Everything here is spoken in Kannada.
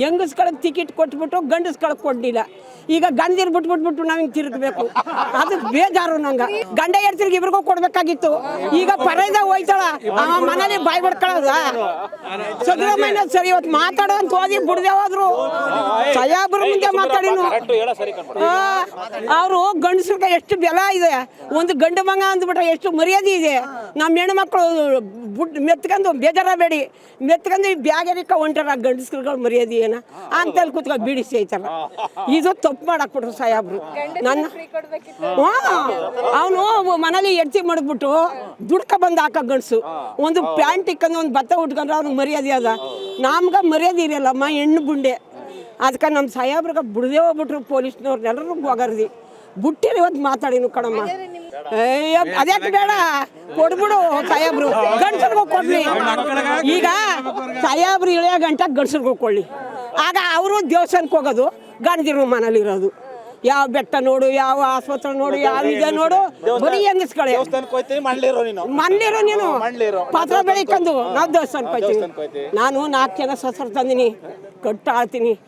ಹೆಂಗಸ್ಗಳಿಗೆ ಟಿಕೆಟ್ ಕೊಟ್ಬಿಟ್ಟು ಗಂಡಸ್ಗಳಿಗೆ ಕೊಡ್ಲಿಲ್ಲ ಈಗ ಗಂಡದಿರ್ ಬಿಟ್ಬಿಟ್ಬಿಟ್ಟು ನಾವು ಹಿಂಗೆ ತಿರುಗಬೇಕು. ಅದು ಬೇಜಾರು ನಂಗೆ. ಗಂಡ ಹೆಡ್ತಿರ್ಗೆ ಇಬ್ರಿಗೂ ಕೊಡ್ಬೇಕಾಗಿತ್ತು. ಈಗ ಪರೈದ ಹೋಯ್ತಾಳ. ಆ ಮನೇಲಿ ಬಾಯ್ ಬಿಡ್ಕೊಳ್ಳೋದ ಸಿದ್ದರಾಮಯ್ಯ ಸರಿ ಇವತ್ತು ಮಾತಾಡೋ ಅಂತ ಹೋಗಿ ಬಿಡದೆ ಹೋದ್ರು. ಸಯಾಬ್ರ ಮುಂದೆ ಮಾತಾಡಿನು ಅವರು ಗಂಡಸ್ರಿಗೆ ಎಷ್ಟು ಬೆಲ ಇದೆ. ಒಂದು ಗಂಡು ಮಂಗ ಅಂದ್ಬಿಟ್ರೆ ಎಷ್ಟು ಮರ್ಯಾದೆ ಇದೆ. ನಮ್ಮ ಹೆಣ್ಮಕ್ಳು ಬುಡ್ ಮೆತ್ಕೊಂಡು ಬೇಜಾರಬೇಡಿ ಮೆತ್ಕೊಂಡು ಈ ಬ್ಯಾಗರಿಕ ಹೊಂಟಾರ ಗಂಡಸ್ರುಗಳು ಮರ್ಯಾದೆ ಏನ? ಅಂತಲ್ಲಿ ಕೂತ್ಕೊಂಡು ಬಿಡಿಸಿ ಐತಲ್ಲ ಇದು ತಪ್ಪು ಮಾಡಾಕ್ಬಿಟ್ರು ಬಿಟ್ರು ಸಾಯಾಬ್ರು ನನ್ನ ಅವನು ಮನೇಲಿ ಎಡ್ತಿ ಮಾಡ್ಬಿಟ್ಟು ದುಡ್ಕ ಬಂದು ಹಾಕ ಗಂಡಸು. ಒಂದು ಪ್ಯಾಂಟ್ ಇಕ್ಕಂದ್ರೆ ಒಂದು ಭತ್ತ ಉಟ್ಕೊಂಡ್ರೆ ಅವ್ನಿಗೆ ಮರ್ಯಾದೆ ಅದ. ನಮ್ಗೆ ಮರ್ಯಾದೆ ಇರಲ್ಲಮ್ಮ ಹೆಣ್ಣು ಬುಂಡೆ. ಅದಕ್ಕೆ ನಮ್ಮ ಸಾಯಾಬ್ರಿಗೆ ಬಿಡದೆ ಹೋಗ್ಬಿಟ್ರು ಪೊಲೀಸ್ನವ್ರನ್ನೆಲ್ಲರೂ ಹೋಗರ್ದಿ ಬುಟ್ಟಿರಿ ಇವತ್ತು ಮಾತಾಡಿನು ಕಣಮ್ಮ. ಅಯ್ಯೋ ಅದ್ಯಾಕೆ ಬೇಡ. ಕೊಡ್ಬಿಡು ಸಾಯಾಬ್ರು ಗಂಡಸ್ರಿಗೂ ಕೊಡ್ಲಿ. ಈಗ ಸಾಯಾಬ್ರು ಇಳೆಯ ಗಂಟೆ ಗಂಡಸ್ರಿಗೂ ಕೊಡ್ಲಿ. ಆಗ ಅವರು ದೇವಸ್ಥಾನಕ್ಕೆ ಹೋಗೋದು. ಗಂಡದಿರು ಮನೇಲಿರೋದು ಯಾವ ಬೆಟ್ಟ ನೋಡು ಯಾವ ಆಸ್ಪತ್ರೆ ನೋಡು ಯಾವ ಇದೆ ನೋಡು ಬರೀ ಹೆಂಗಸ್ಗಳೇ ಮಣ್ಣಿರೋ ನೀನು. ಪಾತ್ರ ಬೆಳಿಕೊಂಡು ನಾವು ದೇವಸ್ಥಾನಕ್ಕೆ ಹೋಗ್ತೀವಿ ನಾನು ನಾಲ್ಕು ಜನ ಸೊಸರು ತಂದಿನಿ. ಕಟ್ಟು ಆಳ್ತೀನಿ